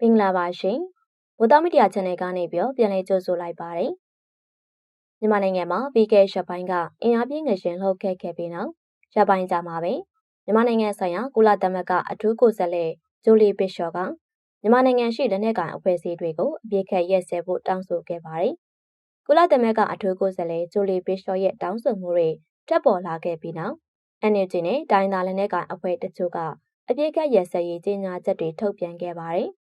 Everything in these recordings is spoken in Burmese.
မင်္ဂလာပါရှင်။ဝတ်သားမီဒီယာ channel ကနေပြီးတော့ပြန်လည်ကြိုဆိုလိုက်ပါတယ်။မြန်မာနိုင်ငံမှာပြီးခဲ့ရက်ပိုင်းကအင်အားပြင်းငရှင်လှုပ်ခဲ့ခဲ့ပြီးနောက်ရက်ပိုင်းကြာမှာပဲမြန်မာနိုင်ငံဆိုင်ရာကုလသမဂ္ဂအထူးကိုယ်စားလှယ်ဂျိုလီဘစ်ရှော့ကမြန်မာနိုင်ငံရှိလက်နက်ကိုင်အဖွဲ့အစည်းတွေကိုအပြစ်ခတ်ရက်စဲဖို့တောင်းဆိုခဲ့ပါတယ်။ကုလသမဂ္ဂအထူးကိုယ်စားလှယ်ဂျိုလီဘစ်ရှော့ရဲ့တောင်းဆိုမှုတွေတက်ပေါ်လာခဲ့ပြီးနောက် NUG နဲ့တိုင်းသားလက်နက်ကိုင်အဖွဲ့တချို့ကအပြစ်ခတ်ရက်စဲရေးကြီးညာချက်တွေထုတ်ပြန်ခဲ့ပါတယ်။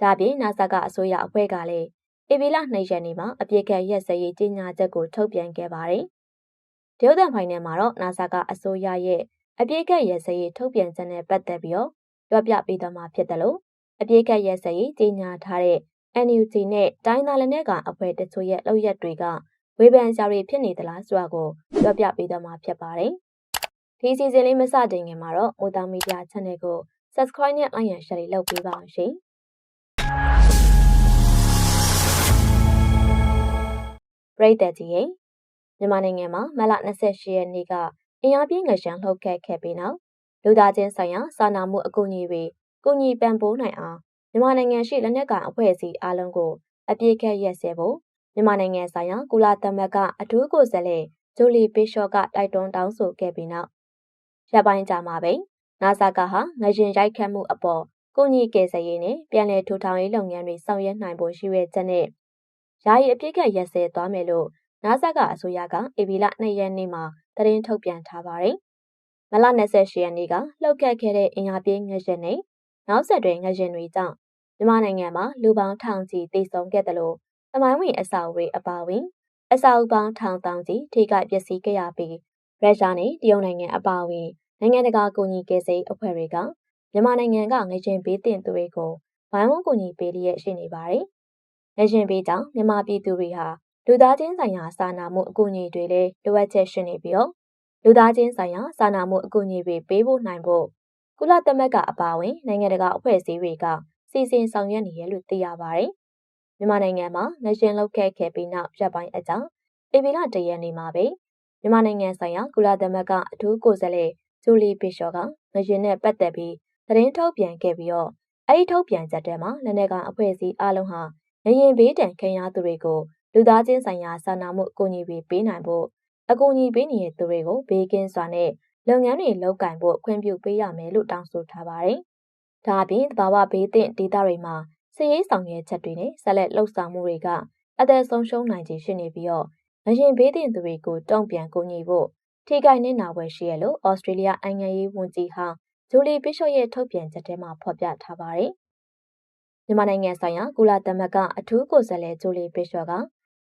ဒါပြင်နာဆာကအစိုးရအဖွဲ့ကလည်းဧပြီလ2ရက်နေ့မှာအပြစ်ကရက်စဲရေးကြီးညာချက်ကိုထုတ်ပြန်ခဲ့ပါတယ်။ဒေုဒန်ဖိုင်နယ်မှာတော့နာဆာကအစိုးရရဲ့အပြစ်ကရက်စဲရေးထုတ်ပြန်ချက်နဲ့ပတ်သက်ပြီးတော့ပြောပြပေးသွားမှာဖြစ်တယ်လို့အပြစ်ကရက်စဲရေးကြီးညာထားတဲ့ NUG နဲ့တိုင်းသားလက်နက်ကောင်အဖွဲ့တချို့ရဲ့လုပ်ရက်တွေကဝေဖန်ကြတွေဖြစ်နေသလားဆိုတာကိုပြောပြပေးသွားမှာဖြစ်ပါတယ်။ဒီစီစဉ်လေးမစတင်ခင်မှာတော့မိုးသားမီဒီယာ channel ကို subscribe နဲ့ like ရ share လုပ်ပေးပါအောင်ရှင်။ ပရိသတ်ကြီးရေမြန်မာနိုင်ငံမှာမလ28ရက်နေ့ကအင်အားပြင်းငရှမ်းလှုပ်ခတ်ခဲ့ပြီးနောက်လူသားချင်းဆိုင်ရာစာနာမှုအကူအညီတွေကူညီပံ့ပိုးနိုင်အောင်မြန်မာနိုင်ငံရှိလက်နက်ကိုင်အဖွဲ့အစည်းအလုံးကိုအပြည့်ခက်ရက်စဲဖို့မြန်မာနိုင်ငံဆိုင်ရာကုလသမဂ္ဂအထူးကိုယ်စားလှယ်ဂျိုလီဘီရှော့ကတိုက်တွန်းတောင်းဆိုခဲ့ပြီးနောက်ရပ်ပိုင်းကြာမှာပဲနာဆာကဟာငရင်ရိုက်ခတ်မှုအပေါ် ကုညီကယ်ဆယ်ရေးနဲ့ပြန်လည်ထူထောင်ရေးလုပ်ငန်းတွေဆောင်ရွက်နိုင်ဖို့ရှိရတဲ့နဲ့ယာယီအပြစ်ကရက်စဲသွားမယ်လို့နာဆာကအစိုးရကဧပြီလ2ရက်နေ့မှာသတင်းထုတ်ပြန်ထားပါတယ်။မလ28ရက်နေ့ကလှုပ်ခတ်ခဲ့တဲ့အင်အားပြင်းငရက်နဲ့နောက်ဆက်တွဲငရက်တွေကြောင့်မြန်မာနိုင်ငံမှာလူပေါင်းထောင်ချီတိစုံခဲ့တယ်လို့သမိုင်းဝင်အစာအုပ်တွေအပါအဝင်အစာအုပ်ပေါင်းထောင်တောင်ချီထိခိုက်ပျက်စီးခဲ့ရပြီးရုရှားနဲ့တရုတ်နိုင်ငံအပါအဝင်နိုင်ငံတကာကူညီကယ်ဆယ်အဖွဲ့တွေက မြန်မာနိုင်ငံကငရင်ဘေးတင်သူတွေကိုဝိုင်းဝန်းကူညီပေးလျက်ရှိနေပါတယ်။ငရင်ဘေးကြောင့်မြန်မာပြည်သူတွေဟာလူသားချင်းဆိုင်ရာစာနာမှုအကူအညီတွေလည်းလိုအပ်ချက်ရှိနေပြီးတော့လူသားချင်းဆိုင်ရာစာနာမှုအကူအညီတွေပေးဖို့နိုင်ဖို့ကုလသမဂ္ဂအပါအဝင်နိုင်ငံတကာအဖွဲ့အစည်းတွေကစီစဉ်ဆောင်ရွက်နေရလို့သိရပါတယ်။မြန်မာနိုင်ငံမှာငရှင်လောက်ခဲ့ခဲ့ပြီးနောက်ရပ်ပိုင်းအကြောင်းဧပြီလတရက်နေ့မှာပဲမြန်မာနိုင်ငံဆိုင်ရာကုလသမဂ္ဂအထူးကိုယ်စားလှယ်ဂျူလီဘီရှော့ကငရှင်နဲ့ပတ်သက်ပြီး သတင်းထုတ်ပြန်ခဲ့ပြီးတော့အဲ့ဒီထုတ်ပြန်ချက်ထဲမှာလက်နက်ကောင်အဖွဲ့အစည်းအလုံးဟာငရင်ဘေးတံခံရသူတွေကိုလူသားချင်းဆိုင်ရာစာနာမှုအကူအညီတွေပေးနိုင်ဖို့အကူအညီပေးနေတဲ့သူတွေကိုဘေးကင်းစွာနဲ့လုပ်ငန်းတွေလုပ်ကင်ဖို့ခွင့်ပြုပေးရမယ်လို့တောင်းဆိုထားပါတယ်။ဒါအပြင်သဘာဝဘေးသင့်ဒေသတွေမှာစည်ရေးဆောင်ရွက်ချက်တွေနဲ့ဆက်လက်လှုပ်ဆောင်မှုတွေကအသက်ဆုံးရှုံးနိုင်ခြင်းရှိနေပြီးတော့အရင်ဘေးသင့်သူတွေကိုတုံ့ပြန်ကူညီဖို့ထိခိုက်နေတာဝယ်ရှိရလို့ဩစတြေးလျနိုင်ငံရေးဝန်ကြီးဟောင်း ဂျူလီဘီရှော့ရဲ့ထုတ်ပြန်ချက်ထဲမှာဖော်ပြထားပါတယ်။မြန်မာနိုင်ငံဆိုင်ရာကုလသမဂ္ဂအထူးကိုယ်စားလှယ်ဂျူလီဘီရှော့က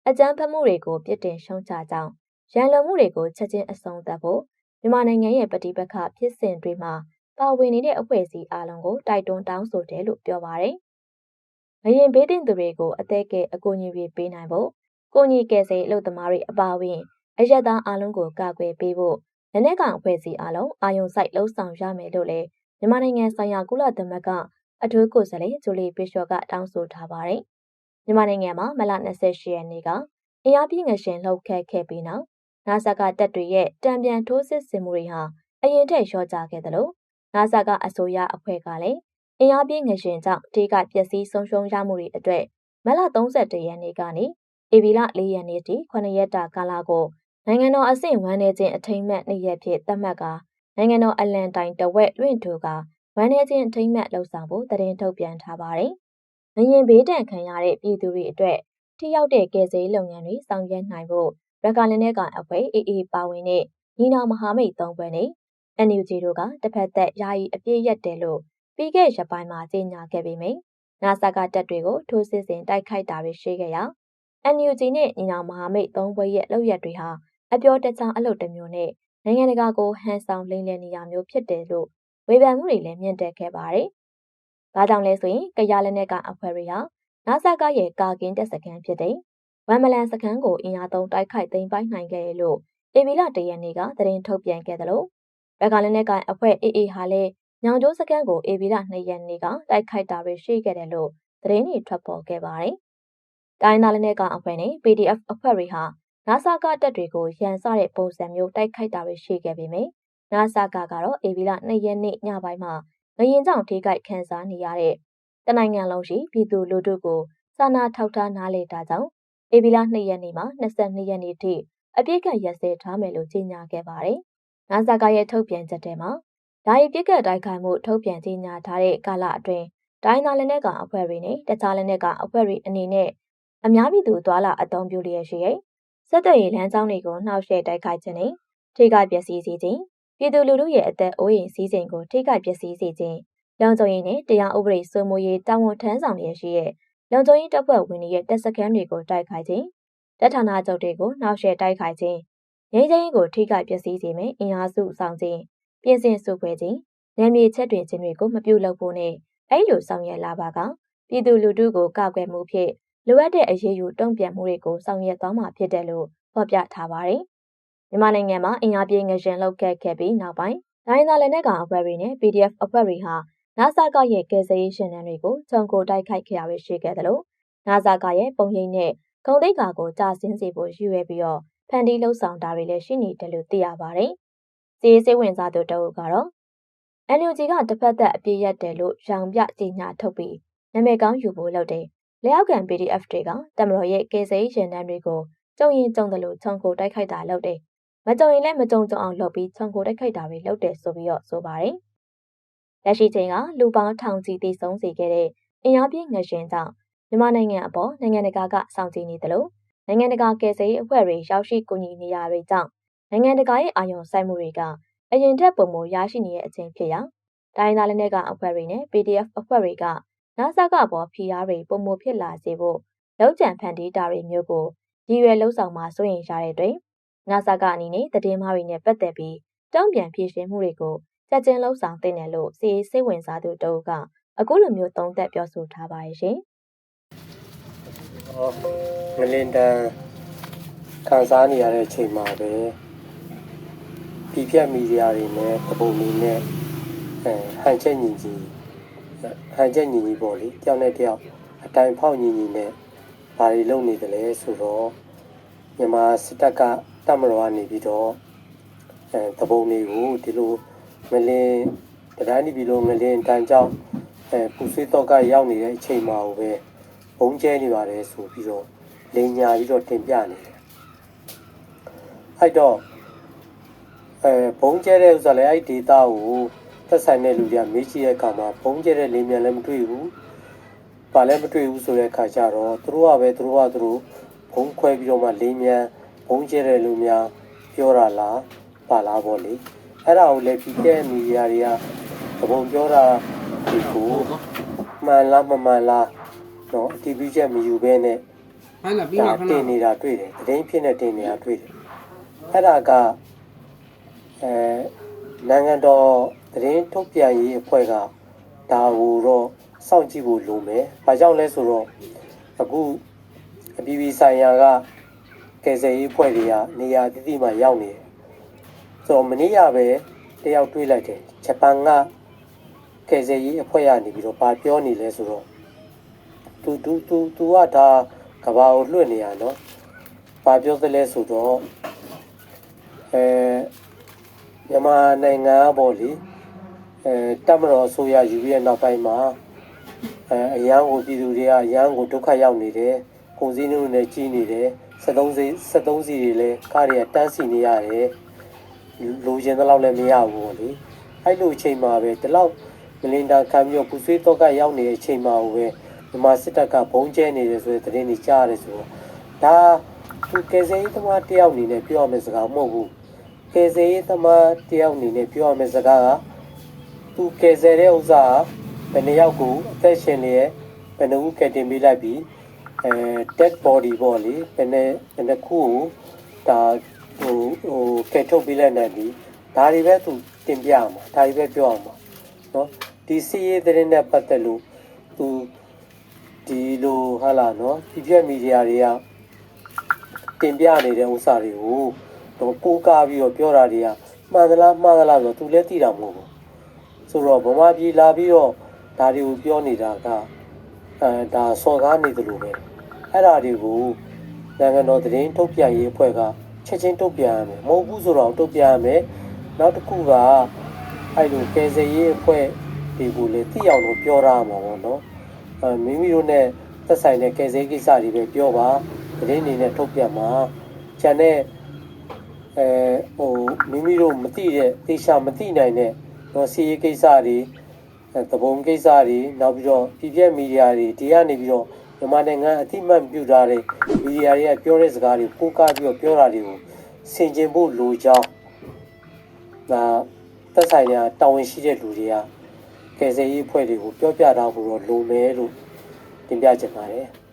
အကြမ်းဖက်မှုတွေကိုပြစ်တင်ရှုံချကြောင်းရန်လုံမှုတွေကိုချက်ချင်းအဆုံးသတ်ဖို့မြန်မာနိုင်ငံရဲ့ပဋိပက္ခဖြစ်စဉ်တွေမှာပါဝင်နေတဲ့အဖွဲ့အစည်းအလုံးကိုတိုက်တွန်းတောင်းဆိုတယ်လို့ပြောပါရယ်။ငရင်ဘေးတင်သူတွေကိုအသက်ကဲအကူအညီတွေပေးနိုင်ဖို့ကိုညီကယ်ဆယ်အလုပ်သမားတွေအပါအဝင်အရက်သားအလုံးကိုကာကွယ်ပေးဖို့ လက်နက်ကောင်အဖွဲ့အစည်းအလုံးအာယုံဆိုင်လှုံ့ဆော်ရမယ်လို့လည်းမြန်မာနိုင်ငံဆိုင်ရာကုလသမဂ္ဂအထူးကိုယ်စားလှယ်ဂျူလီဘီရှော့ကတောင်းဆိုထားပါတယ်။မြန်မာနိုင်ငံမှာမလ28ရက်နေ့ကအင်အားပြင်းငရှင်လှုပ်ခတ်ခဲ့ပြီးနောက်နာဆာကတပ်တွေရဲ့တံပြန်ထိုးစစ်ဆင်မှုတွေဟာအရင်ထက်လျော့ကျခဲ့တယ်လို့နာဆာကအစိုးရအဖွဲ့ကလည်းအင်အားပြင်းငရှင်ကြောင့်ဒေကပျက်စီးဆုံးရှုံးရမှုတွေအတွက်မလ31ရက်နေ့ကနေဧပြီလ4ရက်နေ့ထိ9ရက်တာကာလကို နိုင်ငံတော်အဆင့်ဝမ်းနေခြင်းအထိမ်းအမှတ်နေ့ရက်ဖြစ်သတ်မှတ်ကာနိုင်ငံတော်အလံတိုင်တဝက်လွင့်ထူကဝမ်းနေခြင်းအထိမ်းအမှတ်လှုပ်ဆောင်ဖို့တရင်ထုတ်ပြန်ထားပါတယ်။ငရင်ဘေးဒဏ်ခံရတဲ့ပြည်သူတွေအတွက်ထိရောက်တဲ့ကယ်ဆယ်ရေးလုပ်ငန်းတွေဆောင်ရွက်နိုင်ဖို့ရကလင်းတဲ့ကောင်အဖွဲ့အေးအေးပါဝင်တဲ့ညီနောင်မဟာမိတ်သုံးဘက်နဲ့ NUG တို့ကတစ်ဖက်သက်ယာယီအပြည့်ရက်တယ်လို့ပြီးခဲ့ရပိုင်းမှာကြေညာခဲ့ပေမယ့်နာဆာကတပ်တွေကိုထိုးစစ်ဆင်တိုက်ခိုက်တာတွေရှိခဲ့ရာ NUG နဲ့ညီနောင်မဟာမိတ်သုံးဘက်ရဲ့လုပ်ရက်တွေဟာ အပြောတချောင်းအလုပ်တစ်မျိုးနဲ့နိုင်ငံတကာကိုဟန်ဆောင်လိမ့်လည်နေရမျိုးဖြစ်တယ်လို့ဝေဖန်မှုတွေလည်းမြင့်တက်ခဲ့ပါတယ်ဘာကြောင့်လဲဆိုရင်ကရလက်နက်ကအဖွဲ့တွေဟာနာဆာကရဲ့ကာကင်းတက်စခန်းဖြစ်တဲ့ဝမ်မလန်စခန်းကိုအင်အားသုံးတိုက်ခိုက်သိမ်းပိုက်နိုင်ခဲ့တယ်လို့အေဗီလာတရန်နေကသတင်းထုတ်ပြန်ခဲ့တယ်လို့ရကလက်နက်ကအဖွဲ့အေအေဟာလည်းညောင်ကျိုးစခန်းကိုအေဗီလာ2ရက်နေ့ကတိုက်ခိုက်တာတွေရှိခဲ့တယ်လို့သတင်းတွေထွက်ပေါ်ခဲ့ပါတယ်။တိုင်းသားလက်နက်ကအဖွဲ့နဲ့ PDF အဖွဲ့တွေဟာ နာဆာကတပ်တွေကိုရန်စတဲ့ပုံစံမျိုးတိုက်ခိုက်တာတွေရှိခဲ့ပေမယ့်နာဆာကကတော့အေဗီလာ2ရက်နေ့ညပိုင်းမှာငရင်ကြောင့်ထိခိုက်ခံစားနေရတဲ့တနိုင်ငံလုံးရှိပြည်သူလူထုကိုစာနာထောက်ထားနားလေတာကြောင့်ဧပြီလ2ရက်နေ့မှ22ရက်နေ့ထိအပြစ်ကရက်စဲထားမယ်လို့ကြေညာခဲ့ပါတယ်။နာဇာကရဲ့ထုတ်ပြန်ချက်ထဲမှာဒါရီပြစ်ကတ်တိုက်ခိုက်မှုထုတ်ပြန်ကြေညာထားတဲ့ကာလအတွင်းတိုင်းသားလက်နက်ကောင်အဖွဲ့တွေနဲ့တခြားလက်နက်ကောင်အဖွဲ့တွေအနေနဲ့အများပြည်သူသွာလာအသုံးပြုလျက်ရှိရဲ့ စစ်တပ်ရေးလမ်းကြောင်းတွေကိုနှောက်ယှက်တိုက်ခိုက်ခြင်းနဲ့ထိခိုက်ပျက်စီးစေခြင်းပြည်သူလူထုရဲ့အသက်အိုးအိမ်စည်းစိမ်ကိုထိခိုက်ပျက်စီးစေခြင်းလုံခြုံရေးနဲ့တရားဥပဒေစိုးမိုးရေးတာဝန်ထမ်းဆောင်ရရှိတဲ့လုံခြုံရေးတပ်ဖွဲ့ဝင်တွေရဲ့တပ်စခန်းတွေကိုတိုက်ခိုက်ခြင်းတပ်ဌာနချုပ်တွေကိုနှောက်ယှက်တိုက်ခိုက်ခြင်းငြိမ်းချမ်းရေးကိုထိခိုက်ပျက်စီးစေမယ့်အင်အားစုဆောင်ခြင်းပြင်ဆင်စုဖွဲ့ခြင်းနယ်မြေချက်တွင်ခြင်းတွေကိုမပြုလုပ်ဖို့နဲ့အဲ့လိုဆောင်ရွက်လာပါကပြည်သူလူထုကိုကာကွယ်မှုဖြင့် လိုအပ်တဲ့အရေးယူတုံ့ပြန်မှုတွေကိုဆောင်ရွက်သွားမှာဖြစ်တယ်လို့ဖော်ပြထားပါတယ်။မြန်မာနိုင်ငံမှာအင်အားပြင်းငရှင် လောက်ခဲ့ခဲ့ပြီးနောက်ပိုင်းတိုင်းသားလက်နက်ကောင်အဖွဲ့တွေနဲ့ PDF အဖွဲ့တွေဟာနာဆာကရဲ့ကယ်ဆယ်ရေးရှင်တန်းတွေကိုခြုံကိုတိုက်ခိုက်ခဲ့ရရှိခဲ့တယ်လို့နာဆာကရဲ့ပုံရိပ်နဲ့ဂုံတိတ်ကာကိုကြာဆင်းစေဖို့ရည်ရွယ်ပြီးတော့ဖန်တီးလှုပ်ဆောင်တာတွေလည်းရှိနေတယ်လို့သိရပါတယ်။စီးစိဝင်စားသူတအုပ်ကတော့ NUG ကတစ်ဖက်သက်အပြည့်ရက်တယ်လို့ရောင်ပြကြေညာထုတ်ပြီးနာမည်ကောင်းယူဖို့လုပ်တယ်။ လက်အောက်ခံ PDF တွေကတမတော်ရဲ့ကယ်ဆယ်ရေးရှင်တန်းတွေကိုကြုံရင်ကြုံတယ်လို့ခြုံကိုတိုက်ခိုက်တာလုပ်တယ်။မကြုံရင်လည်းမကြုံကြုံအောင်လုပ်ပြီးခြုံကိုတိုက်ခိုက်တာတွေလုပ်တယ်ဆိုပြီးတော့ဆိုပါတယ်။လက်ရှိချိန်ကလူပေါင်းထောင်ချီတည်ဆုံးစေခဲ့တဲ့အင်အားပြင်းငရှင်ကြောင့်မြန်မာနိုင်ငံအပေါ်နိုင်ငံတကာကစောင့်ကြည့်နေတယ်လို့နိုင်ငံတကာကယ်ဆယ်ရေးအဖွဲ့တွေရောက်ရှိကူညီနေရတဲ့ကြောင့်နိုင်ငံတကာရဲ့အာရုံစိုက်မှုတွေကအရင်ထက်ပုံမရရှိနေတဲ့အချိန်ဖြစ်ရာတိုင်းသားလက်နက်ကအဖွဲ့တွေနဲ့ PDF အဖွဲ့တွေက နာဆာကပေါ်ဖိအားတွေပုံမဖြစ်လာစေဖို့လောက်ကျန်ဖန်တီးတာတွေမျိုးကိုရည်ရွယ်လှုပ်ဆောင်မှစိုးရင်ရတဲ့တွင်နာဆာကအနေနဲ့တည်င်းမားတွေနဲ့ပတ်သက်ပြီးတုံ့ပြန်ဖြည့်ရှင်မှုတွေကိုချက်ချင်းလှုပ်ဆောင်သင့်တယ်လို့စီစိတ်ဝင်စားသူတို့ကအခုလိုမျိုးသုံးသပ်ပြောဆိုထားပါရဲ့ရှင်မလင်တန်ခံစားနေရတဲ့အချိန်မှာပဲဒီပြက်မီဒီယာတွေနဲ့တပုံတွေနဲ့အဲဟန်ချက်ညီကြီး ဟန်ချက်ညီကြီးပေါ့လေတယောက်နဲ့တယောက်အတိုင်ဖောက်ညီညီနဲ့ဘာတွေလုပ်နေတယ်လဲဆိုတော့မြန်မာစစ်တပ်ကတပ်မတော်ကနေပြီးတော့အဲတပုံတွေကိုဒီလိုမလင်တရားနေပြီးလို့ငလင်တန်ကြောင့်အဲပူဆွေးတော့ကရောက်နေတဲ့အချိန်မှာပဲဘုံကျဲနေပါတယ်ဆိုပြီးတော့လိန်ညာပြီးတော့တင်ပြနေတယ်အဲ့တော့အဲဘုံကျဲတဲ့ဥစ္စာလည်းအဲ့ဒေတာကို သက်ဆိုင်တဲ့လူတွေကမေးကြည့်တဲ့အခါမှာဘုံကျဲတဲ့လိန်မြန်လည်းမတွေ့ဘူးဘာလည်းမတွေ့ဘူးဆိုတဲ့အခါကျတော့သူတို့ကပဲသူတို့ကသူတို့ဘုံခွဲပြီးတော့မှလိန်မြန်ဘုံကျဲတဲ့လူများပြောတာလားပါလားပေါ့လေအဲ့ဒါကိုလည်းပြီးတဲ့မီဒီယာတွေကဘုံပြောတာဒီကိုမှန်လားမမှန်လားနော်အတီးပြီးချက်မယူဘဲနဲ့ဟဲ့လားပြီးမှခဏတင်နေတာတွေ့တယ်တရင်ဖြစ်နေတင်နေတာတွေ့တယ်အဲ့ဒါကအဲ နိုင်ငံတော်တရင်ထုတ်ပြန်ရေးအဖွဲ့ကဒါကိုတော့စောင့်ကြည့်ဖို့လိုမယ်။ဘာကြောင့်လဲဆိုတော့အခုအပြည်ပြည်ဆိုင်ရာကကယ်ဆယ်ရေးအဖွဲ့တွေကနေရာတိတိမှရောက်နေတယ်။ဆိုတော့မနေ့ကပဲတယောက်တွေးလိုက်တယ်။ဂျပန်ကကယ်ဆယ်ရေးအဖွဲ့ကနေပြီးတော့ဗာပြောနေလဲဆိုတော့သူသူသူသူကဒါကဘာကိုလွှတ်နေရနော်ဘာပြောသလဲဆိုတော့အဲ မြန်မာနိုင်ငံပေါ့လေအဲတပ်မတော်အစိုးရယူပြီးတဲ့နောက်ပိုင်းမှာအဲအရန်ကိုပြည်သူတွေကအရန်ကိုဒုက္ခရောက်နေတယ်ကုန်စည်နှုန်းတွေကြီးနေတယ်73စီ73စီတွေလည်းကားတွေကတန်းစီနေရတယ်လိုချင်တဲ့လောက်လည်းမရဘူးပေါ့လေအဲ့လိုအချိန်မှာပဲဒီလောက်မလင်တာခံပြီးတော့ပူဆွေးတော့ကရောက်နေတဲ့အချိန်မှာပဲမြန်မာစစ်တပ်ကဘုံကျဲနေတယ်ဆိုတဲ့သတင်းတွေကြားရတယ်ဆိုတော့ဒါသူကယ်ဆယ်ရေးသမားတယောက်အနေနဲ့ပြောရမယ့်စကားမဟုတ်ဘူး ကယ်ဆယ်ရေးသမားတယောက်အနေနဲ့ပြောရမယ့်စကားကသူကယ်ဆယ်တဲ့ဥစ္စာဘယ်နှယောက်ကိုအသက်ရှင်နေရဲ့ဘယ်နှခုကယ်တင်ပေးလိုက်ပြီးအဲ dead body ပေါ့လေဘယ်နှဘယ်နှခုကိုဒါဟိုဟိုကယ်ထုတ်ပေးလိုက်နိုင်ပြီဒါတွေပဲသူတင်ပြမှာဒါတွေပဲပြောအောင်ပါနော်ဒီစီးရေးတဲ့နဲ့ပတ်သက်လို့သူဒီလိုဟာလာနော်ဒီပြက်မီဒီယာတွေကတင်ပြနေတဲ့ဥစ္စာတွေကို တော့ကိုးကားပြီးတော့ပြောတာတွေကမှန်သလားမှားသလားဆိုတော့သူလည်းသိတာမဟုတ်ဘူးဆိုတော့ဗမာပြည်လာပြီးတော့ဒါတွေကိုပြောနေတာကအဲဒါစော်ကားနေတယ်လို့ပဲအဲ့ဒါတွေကိုနိုင်ငံတော်သတင်းထုတ်ပြန်ရေးအဖွဲ့ကချက်ချင်းထုတ်ပြန်ရမယ်မဟုတ်ဘူးဆိုတော့ထုတ်ပြန်ရမယ်နောက်တစ်ခုကအဲ့လိုကယ်ဆယ်ရေးအဖွဲ့တွေကိုလည်းသိအောင်လို့ပြောရမှာပေါ့နော်အဲမိမိတို့နဲ့သက်ဆိုင်တဲ့ကယ်ဆယ်ရေးကိစ္စတွေပဲပြောပါသတင်းအနေနဲ့ထုတ်ပြန်မှာခြံတဲ့ အဲဟိုမိမိတို့မသိတဲ့သိချာမသိနိုင်တဲ့တော့စီရေးကိစ္စတွေအဲသဘုံကိစ္စတွေနောက်ပြီးတော့ပြည်ပြက်မီဒီယာတွေဒီကနေပြီးတော့မြန်မာနိုင်ငံအတိမတ်ပြုထားတဲ့မီဒီယာတွေကပြောတဲ့စကားတွေကိုကိုးကားပြီးတော့ပြောတာတွေကိုဆင်ခြင်ဖို့လိုကြောင်းဒါသက်ဆိုင်ရာတာဝန်ရှိတဲ့လူတွေကကယ်ဆယ်ရေးအဖွဲ့တွေကိုပြောပြထားဖို့တော့လိုမယ်လို့တင်ပြချင်ပါတယ်။